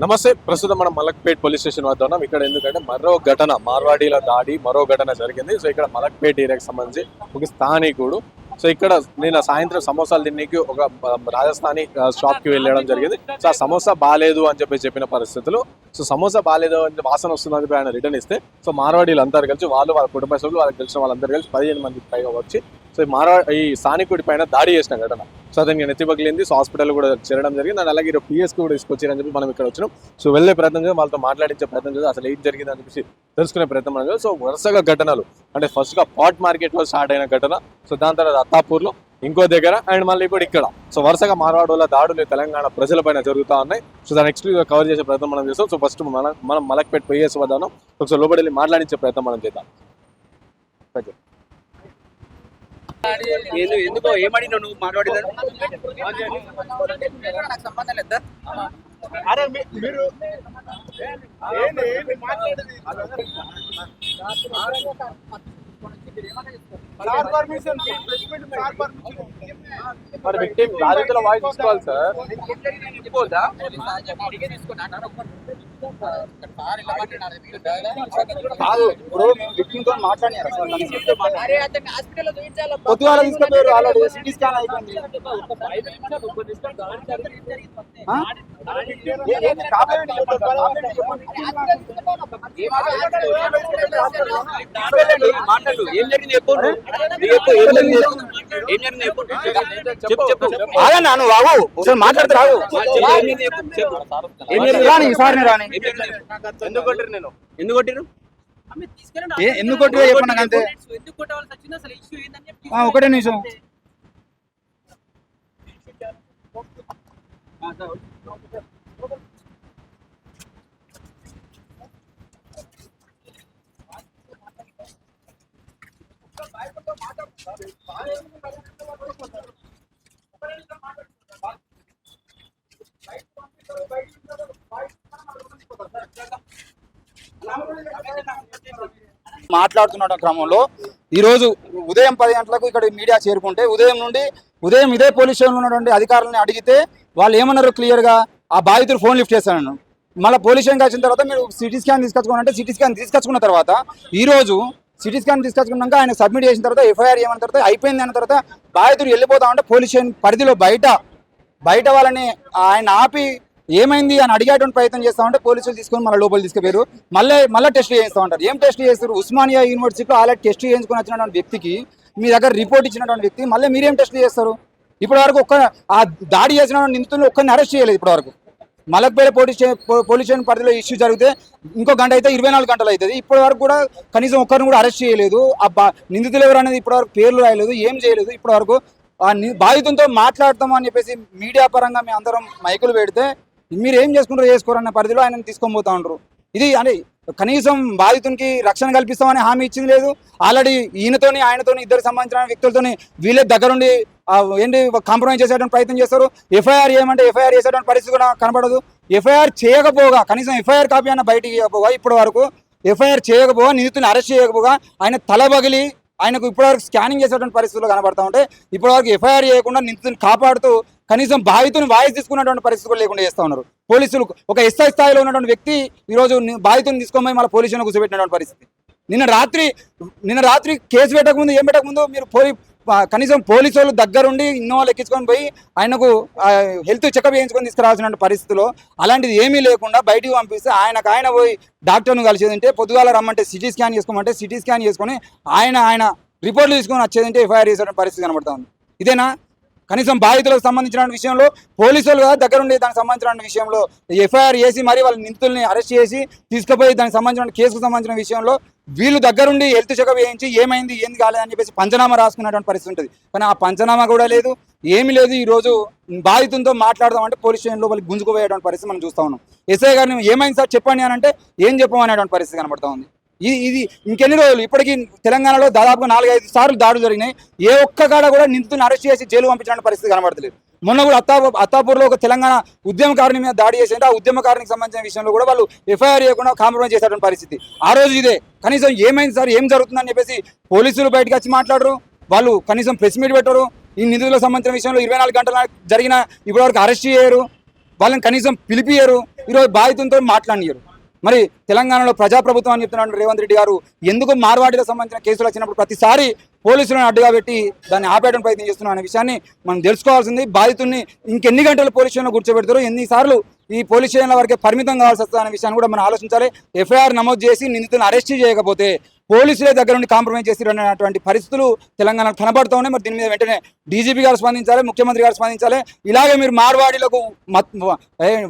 నమస్తే ప్రస్తుతం మనం మలక్పేట్ పోలీస్ స్టేషన్ వద్ద ఉన్నాం. ఇక్కడ ఎందుకంటే మరో ఘటన మార్వాడీల దాడి మరో ఘటన జరిగింది. సో ఇక్కడ మలక్పేట్ ఏరియాకి సంబంధించి ఒక స్థానికుడు. సో ఇక్కడ నేను సాయంత్రం సమోసాలు తినేకి ఒక రాజస్థానీ షాప్కి షాప్కి వెళ్ళడం జరిగింది. సో ఆ సమోసా బాగాలేదు అని చెప్పి చెప్పిన పరిస్థితులు. సో సమోసా బాగాలేదు అని వాసన వస్తుందని చెప్పి ఆయన రిటర్న్ ఇస్తే సో మార్వాడీలు అందరు కలిసి వాళ్ళు వాళ్ళ కుటుంబ సభ్యులు వాళ్ళకి తెలిసిన వాళ్ళందరూ కలిసి పదిహేను మంది పైగా వచ్చి సో ఈ మార్వా ఈ స్థానికుడి పైన దాడి చేసిన ఘటన. సో అతనికి నెత్తి పగిలింది సో హాస్పిటల్ కూడా చేరడం జరిగింది. అండ్ అలాగే పిఎస్ కూడా తీసుకొచ్చారని చెప్పి మనం ఇక్కడ వచ్చినాం. సో వెళ్ళే ప్రయత్నం చేద్దాం. వాళ్ళతో మాట్లాడించే ప్రయత్నం చేద్దాం. అసలు ఏం జరిగింది అని చెప్పి తెలుసుకునే ప్రయత్నం మనం సో వరుసగా ఘటనలు. అంటే ఫస్ట్గా పాట్ మార్కెట్లో స్టార్ట్ అయిన ఘటన. సో దాని తర్వాత అత్తాపూర్లో ఇంకో దగ్గర అండ్ మళ్ళీ ఇప్పుడు ఇక్కడ. సో వరుసగా మార్వాడోల దాడులు తెలంగాణ ప్రజలపైన జరుగుతా ఉన్నాయి. సో దాన్ని నెక్స్ట్ కవర్ చేసే ప్రయత్నం మనం చేస్తాం. సో ఫస్ట్ మనం మనం మలక్పేట్ పిఎస్ వద్దాం ఒకసారి లోపలి వెళ్ళి మాట్లాడించే ప్రయత్నం మనం చేద్దాం. ఎందుకో ఏమడినావు నువ్వు మాట్లాడేదాన్ని నాకు సంబంధం లేదు సార్. అరే మీరు ఏంటి ఏంటి మాట్లాడేది sir permission press meet sir permission మరి విక్టిమ్ బాధితుల వాయిస్ తీసుకోవాలి సార్ తీసుకున్నా. కాదు ఇప్పుడు విక్టిమ్తో మాట్లాడినారు? పొద్దుగాల తీసుకుపోయారు ఆల్రెడీ సిటీ స్కాన్ అయిపోయింది. మాట్లాడు ఏం జరిగింది చెప్పు చెప్పు ఏం జరిగింది ఆగన్నా నువ్వు బాబు ఒకసారి మాట్లాడితే రావు రాని ఈసారి రాని. ఎందుకు కొట్టిరు నేను ఎందుకు కొట్టిరు ఎందుకు కొట్టివో చెప్పు నాకు అంతే ఎందుకు కొట్టవలసి వచ్చింది అసలు ఇష్యూ ఏందని చెప్పి ఆ, ఒకటే నిమిషం మాట్లాడుతున్న క్రమంలో. ఈరోజు ఉదయం పది గంటలకు ఇక్కడ మీడియా చేరుకుంటే ఉదయం నుండి ఉదయం ఇదే పోలీస్ స్టేషన్లో ఉన్నటువంటి అధికారులను అడిగితే వాళ్ళు ఏమన్నారు క్లియర్గా ఆ బాధితుడు ఫోన్ లిఫ్ట్ చేశాను మళ్ళీ పోలీస్ స్టేషన్కి వచ్చిన తర్వాత మీరు సిటీ స్కాన్ తీసుకొచ్చుకోనంటే సిటీ స్కాన్ తీసుకొచ్చుకున్న తర్వాత ఈరోజు సిటీ స్కాన్ తీసుకొచ్చుకున్నాక ఆయన సబ్మిట్ చేసిన తర్వాత ఎఫ్ఐఆర్ ఏమన్న తర్వాత అయిపోయింది అన్న తర్వాత బాధితుడు వెళ్ళిపోతా ఉంటే పోలీస్ స్టేషన్ పరిధిలో బయట బయట వాళ్ళని ఆయన ఆపి ఏమైంది అని అడిగేటువంటి ప్రయత్నం చేస్తా ఉంటే పోలీసులు తీసుకొని మన లోపల తీసుకుపోయారు. మళ్ళీ మళ్ళీ టెస్ట్ చేస్తూ ఉంటారు. ఏం టెస్ట్ చేస్తారు? ఉస్మానియా యూనివర్సిటీలో ఆల్రెడీ టెస్ట్ చేయించుకుని వచ్చినటువంటి వ్యక్తికి మీ దగ్గర రిపోర్ట్ ఇచ్చినటువంటి వ్యక్తి మళ్ళీ మీరేం టెస్ట్ చేస్తారు? ఇప్పటివరకు ఒక్క ఆ దాడి చేసిన నిందితులు ఒక్కరిని అరెస్ట్ చేయలేదు ఇప్పటివరకు. మలక్పేట పోలీస్ పోలీస్ స్టేషన్ పరిధిలో ఇష్యూ జరిగితే ఇంకో గంట అయితే ఇరవై నాలుగు గంటలు అవుతుంది. ఇప్పటి వరకు కూడా కనీసం ఒక్కరిని కూడా అరెస్ట్ చేయలేదు. ఆ నిందితులు ఎవరు అనేది ఇప్పటి వరకు పేర్లు రాయలేదు ఏం చేయలేదు. ఇప్పటి వరకు ఆ బాధితులతో మాట్లాడతాం అని చెప్పేసి మీడియా పరంగా మేము అందరం మైకులు పెడితే మీరు ఏం చేసుకుంటారు చేసుకోరన్న పరిధిలో ఆయన తీసుకొని పోతా ఉంటారు ఇది అంటే కనీసం బాధితునికి రక్షణ కల్పిస్తామని హామీ ఇచ్చింది లేదు. ఆల్రెడీ ఈయనతోని ఆయనతోని ఇద్దరు సంబంధించిన వ్యక్తులతోని వీళ్ళే దగ్గరుండి ఏంటి కాంప్రమైజ్ చేసేటువంటి ప్రయత్నం చేస్తారు. ఎఫ్ఐఆర్ చేయమంటే ఎఫ్ఐఆర్ చేసేటువంటి పరిస్థితి కూడా కనబడదు ఎఫ్ఐఆర్ చేయకపోగా కనీసం ఎఫ్ఐఆర్ కాపీ అయినా బయటికి ఇవ్వకపోగా ఇప్పటి వరకు ఎఫ్ఐఆర్ చేయకపోగా నిందితుని అరెస్ట్ చేయకపోగా ఆయన తల బగిలి ఆయనకు ఇప్పటివరకు స్కానింగ్ చేసేటువంటి పరిస్థితులు కనబడతా ఉంటే ఇప్పటివరకు ఎఫ్ఐఆర్ చేయకుండా నిందితుని కాపాడుతూ కనీసం బాధితుని వాయిస్ తీసుకున్నటువంటి పరిస్థితి కూడా లేకుండా చేస్తూ ఉన్నారు. పోలీసులు ఒక ఎస్ఐ స్థాయిలో ఉన్నటువంటి వ్యక్తి ఈరోజు బాధితుని తీసుకొని మళ్ళీ పోలీసులను కూర్చోబెట్టినటువంటి పరిస్థితి. నిన్న రాత్రి నిన్న రాత్రి కేసు పెట్టకముందు ఏం పెట్టకముందు మీరు పోయి కనీసం పోలీసు వాళ్ళు దగ్గరుండి ఇన్నోవాలు ఎక్కించుకొని పోయి ఆయనకు హెల్త్ చెకప్ చేయించుకొని తీసుకురావాల్సిన పరిస్థితిలో అలాంటిది ఏమీ లేకుండా బయటికి పంపిస్తే ఆయనకు ఆయన పోయి డాక్టర్ను కలిసేది పొద్దుగాల రమ్మంటే సిటీ స్కాన్ చేసుకోమంటే సిటీ స్కాన్ చేసుకొని ఆయన ఆయన రిపోర్ట్లు తీసుకొని వచ్చేదంటే ఎఫ్ఐఆర్ చేసే పరిస్థితి కనబడుతుంది ఇదేనా? కనీసం బాధితులకు సంబంధించిన విషయంలో పోలీసులు కూడా దగ్గరుండి దానికి సంబంధించిన విషయంలో ఎఫ్ఐఆర్ చేసి మరి వాళ్ళ నిందితుల్ని అరెస్ట్ చేసి తీసుకుపోయి దానికి సంబంధించిన కేసుకు సంబంధించిన విషయంలో వీళ్ళు దగ్గరుండి హెల్త్ చెకప్ చేయించి ఏమైంది ఏంది కాలేదని చెప్పేసి పంచనామా రాసుకున్నటువంటి పరిస్థితి ఉంటుంది. కానీ ఆ పంచనామా కూడా లేదు. ఏమీ లేదు. ఈ రోజు బాధితులతో మాట్లాడదాం అంటే పోలీస్ స్టేషన్ లోపలికి గుంజుకుపోయేటువంటి పరిస్థితి మనం చూస్తా ఉన్నాం. ఎస్ఐ గారిని ఏమైంది సార్? చెప్పండి అని అంటే ఏం చెప్పమనేటువంటి పరిస్థితి కనబడతా ఉంది. ఇది ఇది ఇంకెన్ని రోజులు? ఇప్పటికీ తెలంగాణలో దాదాపుగా నాలుగైదు సార్లు దాడులు జరిగినాయి. ఏ ఒక్క కాడ కూడా నిందితుని అరెస్ట్ చేసి జైలు పంపించడానికి పరిస్థితి కనబడతలేదు. మొన్న కూడా అత్తా అత్తాపూర్లో ఒక తెలంగాణ ఉద్యమకారుని మీద దాడి చేసేది. ఆ ఉద్యమకారునికి సంబంధించిన విషయంలో కూడా వాళ్ళు ఎఫ్ఐఆర్ చేయకుండా కాంప్రమైజ్ చేసేటువంటి పరిస్థితి. ఆ రోజు ఇదే. కనీసం ఏమైంది సార్? ఏం జరుగుతుందని చెప్పేసి పోలీసులు బయటకు వచ్చి మాట్లాడరు. వాళ్ళు కనీసం ప్రెస్ మీట్ పెట్టరు. ఈ నిధులకు సంబంధించిన విషయంలో ఇరవై నాలుగు గంటల జరిగిన ఇప్పటివరకు అరెస్ట్ చేయరు. వాళ్ళని కనీసం పిలిపియరు. ఈరోజు బాధితులతో మాట్లాడినారు మరి తెలంగాణలో ప్రజాప్రభుత్వం అని చెప్తున్నాడు రేవంత్ రెడ్డి గారు. ఎందుకు మార్వాడికి సంబంధించిన కేసులు వచ్చినప్పుడు ప్రతిసారి పోలీసులను అడ్డుగా పెట్టి దాన్ని ఆపేయడం ప్రయత్నం చేస్తున్నాం అనే విషయాన్ని మనం తెలుసుకోవాల్సింది. బాధితుల్ని ఇంకెన్ని గంటలు పోలీస్ స్టేషన్లో కూర్చోబెడతారు ఎన్నిసార్లు ఈ పోలీస్ స్టేషన్ల వరకే పరిమితం కావాల్సి వస్తుంది అనే విషయాన్ని కూడా మనం ఆలోచించాలి. ఎఫ్ఐఆర్ నమోదు చేసి నిందితులను అరెస్ట్ చేయకపోతే పోలీసులే దగ్గర నుండి కాంప్రమైజ్ చేసి అనేటువంటి పరిస్థితులు తెలంగాణకు కనబడుతూ ఉన్నాయి. మరి దీని మీద వెంటనే డీజీపీ గారు స్పందించాలి ముఖ్యమంత్రి గారు స్పందించాలి. ఇలాగే మీరు మార్వాడీలకు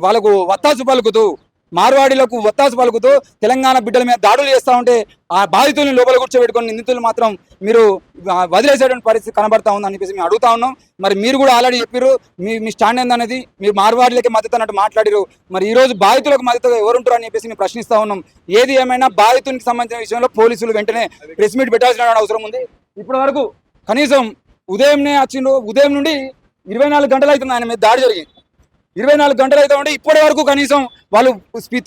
వాళ్ళకు వత్తాసు పలుకుతూ మార్వాడీలకు వత్తాసు పలుకుతూ తెలంగాణ బిడ్డల మీద దాడులు చేస్తూ ఉంటే ఆ బాధితుల్ని లోపల కూర్చోబెట్టుకుని నిందితులు మాత్రం మీరు వదిలేసేటువంటి పరిస్థితి కనబడతా ఉందని చెప్పేసి మేము అడుగుతా ఉన్నాం. మరి మీరు కూడా ఆల్రెడీ చెప్పారు మీ మీ స్టాండ్ ఏందనేది మీరు మార్వాడీలకి మద్దతు అన్నట్టు మాట్లాడారు మరి ఈ రోజు బాధితులకు మద్దతు ఎవరుంటారు అని చెప్పేసి మేము ప్రశ్నిస్తా ఉన్నాం. ఏది ఏమైనా బాధితునికి సంబంధించిన విషయంలో పోలీసులు వెంటనే ప్రెస్ మీట్ పెట్టాల్సిన అవసరం ఉంది. ఇప్పటి వరకు కనీసం ఉదయంనే వచ్చిండు ఉదయం నుండి ఇరవై నాలుగు గంటలు అవుతుంది ఆయన మీద దాడి జరిగింది ఇరవై నాలుగు గంటలు అయితే ఉంటే ఇప్పటి వరకు కనీసం వాళ్ళు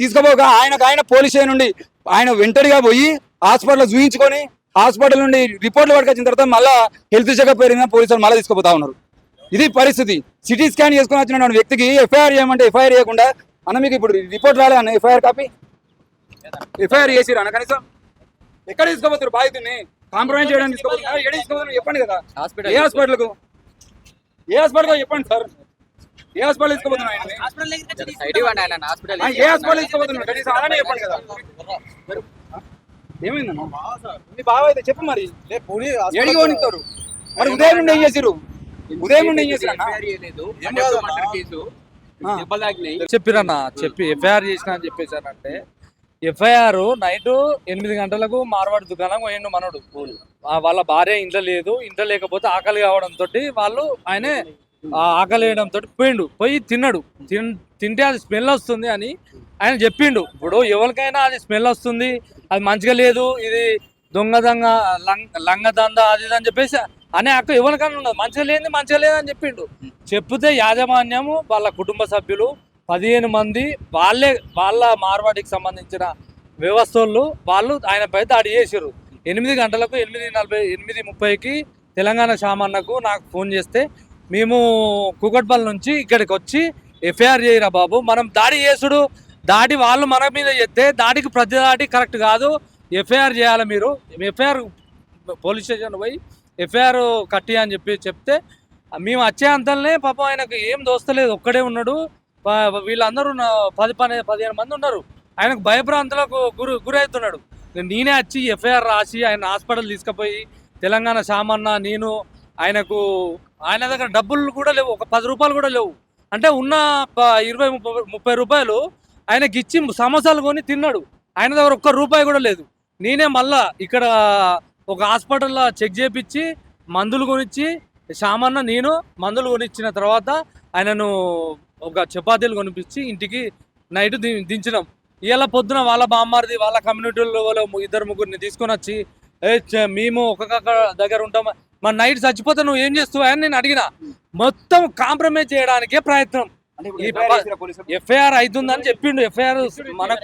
తీసుకుపోక ఆయనకు ఆయన పోలీస్ స్టేషన్ నుండి ఆయన వెంటడిగా పోయి హాస్పిటల్ చూయించుకొని హాస్పిటల్ నుండి రిపోర్ట్లు పట్టుకొచ్చిన తర్వాత మళ్ళా హెల్త్ చెకప్ పేరుగా పోలీసులు మళ్ళీ తీసుకుపోతా ఉన్నారు. ఇది పరిస్థితి. సిటీ స్కాన్ చేసుకుని వచ్చిన వ్యక్తికి ఎఫ్ఐఆర్ చేయమంటే ఎఫ్ఐఆర్ చేయకుండా అన్న మీకు ఇప్పుడు రిపోర్ట్ రాలే అన్న ఎఫ్ఐఆర్ కాపీ? ఎఫ్ఐఆర్ చేసిరు అన్న కనీసం? ఎక్కడ తీసుకోపోతారు బాధితుడిని? కాంప్రమైజ్ చేయడానికి తీసుకోపోతున్నారు ఎక్కడ తీసుకోపోతున్నారు చెప్పండి కదా. హాస్పిటల్ ఏ హాస్పిటల్కు? ఏ హాస్పిటల్ చెప్పండి సార్. ఏ హాస్పిటల్ ఏ కనీసం అలానే కదా. బావ అయితే చెప్పు మరి. మరి ఉదయం నుండి ఏం చేసిరు ఉదయం నుండి ఏం చేసిరు చెప్పిరన్న చెప్పి ఎఫ్ఐఆర్ చేసిన అని చెప్పేసానంటే ఎఫ్ఐఆర్ నైట్ ఎనిమిది గంటలకు మార్వాడి దుకాణం పోయిండు మనోడు. వాళ్ళ భార్య ఇంట్లో లేదు ఇంట్లో లేకపోతే ఆకలి కావడంతో వాళ్ళు ఆయనే ఆకలి వేయడంతో పోయిండు. పోయి తిన్నాడు. తిన్ తింటే అది స్మెల్ వస్తుంది అని ఆయన చెప్పిండు. ఇప్పుడు ఎవరికైనా అది స్మెల్ వస్తుంది. అది మంచిగా లేదు. ఇది దొంగ దొంగ లంగ దంద అది అని చెప్పేసి అనే అక్క ఎవరికైనా ఉండదు. మంచిగా లేని మంచిగా లేదని చెప్పిండు. చెప్తే యాజమాన్యము వాళ్ళ కుటుంబ సభ్యులు పదిహేను మంది వాళ్ళే వాళ్ళ మార్వాడికి సంబంధించిన వ్యవస్థలు వాళ్ళు ఆయనపై దాడి చేశారు ఎనిమిది గంటలకు ఎనిమిది నలభై ఎనిమిది ముప్పైకి తెలంగాణ సామాన్లకు నాకు ఫోన్ చేస్తే మేము కుకట్పల్లి నుంచి ఇక్కడికి వచ్చి ఎఫ్ఐఆర్ చేయరా బాబు. మనం దాడి చేసుడు దాడి వాళ్ళు మన మీద చెప్తే దాడికి ప్రతి దాడి కరెక్ట్ కాదు. ఎఫ్ఐఆర్ చేయాలి మీరు. ఎఫ్ఐఆర్ పోలీస్ స్టేషన్ పోయి ఎఫ్ఐఆర్ కట్టి అని చెప్పి చెప్తే మేము వచ్చే అంతలనే పాపం ఆయనకు ఏం దోస్తలేదు ఒక్కడే ఉన్నాడు. వీళ్ళందరూ పది పని పదిహేను మంది ఉన్నారు. ఆయనకు భయభ్రాంతులకు గురి గురవుతున్నాడు. నేనే వచ్చి ఎఫ్ఐఆర్ రాసి ఆయన హాస్పిటల్ తీసుకుపోయి తెలంగాణ సామాన్న నేను ఆయనకు ఆయన దగ్గర డబ్బులు కూడా లేవు. ఒక పది రూపాయలు కూడా లేవు. అంటే ఉన్న ప- ఇరవై ముప్పై ముప్పై రూపాయలు ఆయనకి ఇచ్చి సమోసాలు కొని తిన్నాడు. ఆయన దగ్గర ఒక్క రూపాయి కూడా లేదు. నేనే మళ్ళా ఇక్కడ ఒక హాస్పిటల్లో చెక్ చేపించి మందులు కొనిచ్చి సామాన్న నేను మందులు కొనిచ్చిన తర్వాత ఆయనను ఒక చపాతీలు కొనిపించి ఇంటికి నైట్ ది దించినాం. ఇలా పొద్దున వాళ్ళ బామ్మారిది వాళ్ళ కమ్యూనిటీలో వాళ్ళ ఇద్దరు ముగ్గురిని తీసుకొని వచ్చి మేము ఒక్కొక్క దగ్గర ఉంటాం. మరి నైట్ చచ్చిపోతే నువ్వు ఏం చేస్తావు అని నేను అడిగిన. మొత్తం కాంప్రమైజ్ చేయడానికే ప్రయత్నం? ఎఫ్ఐఆర్ అవుతుందని చెప్పిండు. ఎఫ్ఐఆర్ మన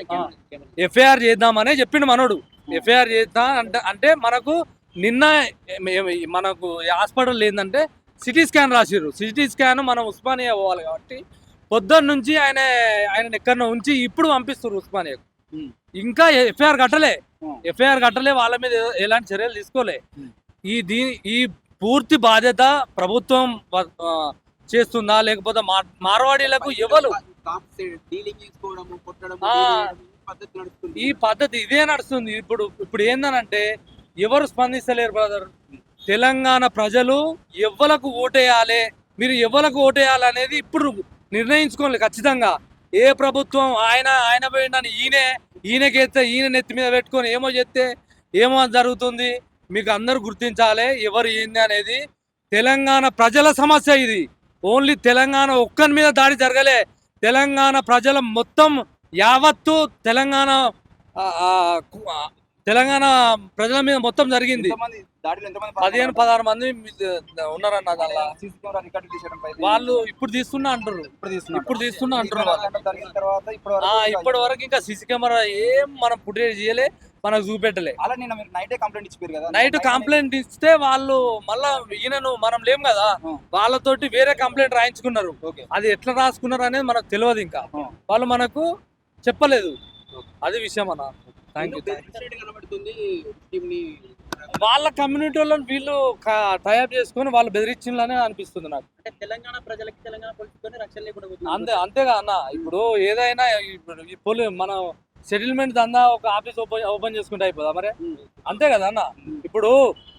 ఎఫ్ఐఆర్ చేద్దామనే చెప్పిండు మనోడు. ఎఫ్ఐఆర్ చేద్దాం అంటే అంటే మనకు నిన్న మనకు హాస్పిటల్ ఏంటంటే సిటీ స్కాన్ రాసిర్రు. సిటీ స్కాన్ మనం ఉస్మానియా పోవాలి కాబట్టి పొద్దున్న నుంచి ఆయన ఆయన ఎక్కడో ఉంచి ఇప్పుడు పంపిస్తారు ఉస్మానియాకు. ఇంకా ఎఫ్ఐఆర్ కట్టలే. ఎఫ్ఐఆర్ కట్టలే వాళ్ళ మీద ఎలాంటి చర్యలు తీసుకోలే. ఈ దీని ఈ పూర్తి బాధ్యత ప్రభుత్వం చేస్తుందా? లేకపోతే మార్- మార్వాడీలకు ఎవరు? ఈ పద్ధతి నడుస్తుంది. ఈ పద్ధతి ఇదే నడుస్తుంది. ఇప్పుడు ఇప్పుడు ఏందనంటే ఎవరు స్పందిస్తలేరు బ్రదర్? తెలంగాణ ప్రజలు ఎవ్వలకు ఓటేయాలి. మీరు ఎవ్వలకు ఓటేయాలి అనేది ఇప్పుడు నిర్ణయించుకోవాలి ఖచ్చితంగా. ఏ ప్రభుత్వం ఆయన ఆయన పోయిందని ఈయనే ఈయనకైతే ఈయన నెత్తి మీద పెట్టుకొని ఏమో చెప్తే ఏమో జరుగుతుంది. మీకు అందరూ గుర్తించాలి ఎవరు ఏంది అనేది. తెలంగాణ ప్రజల సమస్య ఇది. ఓన్లీ తెలంగాణ ఒక్కని మీద దాడి జరగలే. తెలంగాణ ప్రజల మొత్తం యావత్తు తెలంగాణ తెలంగాణ ప్రజల మీద మొత్తం జరిగింది. పదిహేను పదహారు మంది ఉన్నారన్న దానిలో. వాళ్ళు ఇప్పుడు తీస్తున్నా అంటారు ఇప్పుడు తీస్తున్నా అంటారు ఇప్పటి వరకు ఇంకా సీసీ కెమెరా ఏం మనం ఫుటేజ్ చేయలే మనకు చూపెట్టలే. అలా నిన్న మీరు నైటే కంప్లైంట్ ఇచ్చిపోయారు కదా? నైట్ కంప్లైంట్ ఇస్తే వాళ్ళు మళ్ళా ఈయనను మనం లేం కదా. వాళ్ళతోటి వేరే కంప్లైంట్ రాయించుకున్నారు. ఓకే. అది ఎట్లా రాసుకున్నారు అనేది మనకు తెలియదు ఇంకా. వాళ్ళు మనకు చెప్పలేదు. అది విషయం అన్న వాళ్ళ కమ్యూనిటీ వాళ్ళని వీళ్ళు టైప్ చేసుకొని వాళ్ళు బెదిరించిందని అనిపిస్తుంది నాకు. అంటే తెలంగాణ ప్రజలకి తెలంగాణ. అంతే అంతేగా అన్న. ఇప్పుడు ఏదైనా ఇప్పుడు ఈ పోలీ మన సెటిల్మెంట్ దందా ఒక ఆఫీస్ ఓపెన్ ఓపెన్ చేసుకుంటే అయిపోదా మరి? అంతే కదా అన్న. ఇప్పుడు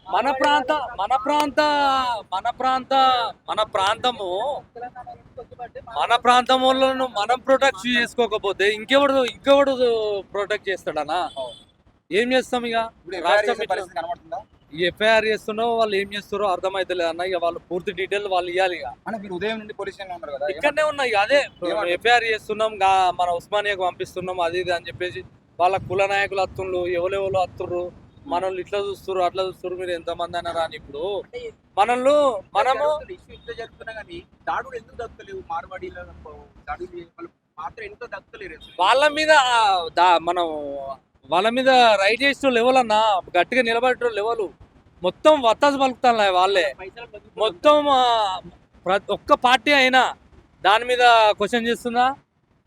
మన ప్రాంత మన ప్రాంత మన ప్రాంత మన ప్రాంతము మన ప్రాంతం వాళ్ళను మనం ప్రొటెక్ట్ చేసుకోకపోతే ఇంకెవడు ఇంకెవడు ప్రొటెక్ట్ చేస్తాడనా ఏం చేస్తాం ఇక? రాష్ట్రం ఎఫ్ఐఆర్ చేస్తున్నారో వాళ్ళు ఏం చేస్తారో అర్థమైతలేదు అన్న. ఇక వాళ్ళు పూర్తి డీటెయిల్ వాళ్ళు ఇవ్వాలి ఇక. మీరు ఉదయం నుండి పోలీస్ స్టేషన్ ఉన్నారు కదా? ఇక్కడనే ఉన్నాయి అదే? ఎఫ్ఐఆర్ చేస్తున్నాం గా- మన ఉస్మానియాకు పంపిస్తున్నాం అది ఇది అని చెప్పేసి వాళ్ళ కుల నాయకులు అత్తుండ్రు ఎవరెవరు అత్తుర్రు మనల్ని ఇట్లా చూస్తుర్రు అట్లా చూస్తుర్రు మీరు ఎంతమంది అన్నారు అని ఇప్పుడు? మనల్ని మనము దాడులు ఎందుకు మార్వాడీల వాళ్ళు మీద మనం వాళ్ళ మీద రైట్ చేసిన లెవెల్ అన్న గట్టిగా నిలబడే లెవెల్ మొత్తం వత్తాసు పలుకుతాను వాళ్ళే. మొత్తం ఒక్క పార్టీ అయినా దాని మీద క్వశ్చన్ చేస్తుందా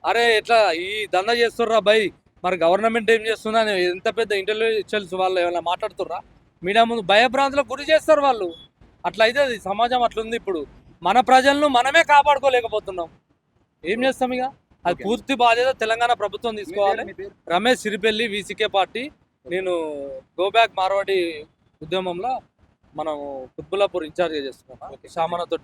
అరే ఎట్లా ఈ దందా చేస్తుర్రా బై మరి గవర్నమెంట్ ఏం చేస్తుందా అని ఎంత పెద్ద ఇంటెలిజెన్స్ వాళ్ళు ఏమైనా మాట్లాడుతుర్రా? మీడియా ముందు భయభ్రాంతులకు గురి చేస్తారు వాళ్ళు. అట్లా అయితే అది సమాజం అట్లుంది ఇప్పుడు. మన ప్రజలను మనమే కాపాడుకోలేకపోతున్నాం. ఏం చేస్తాం ఇక? అది. పూర్తి బాధ్యత తెలంగాణ ప్రభుత్వం తీసుకోవాలి? Ramesh Siripelli VCK party. నేను గో బ్యాక్ మార్వాడి ఉద్యమంలో మనం కుత్బుల్లాపూర్ ఇన్ఛార్జ్ చేస్తున్నాను సామానతో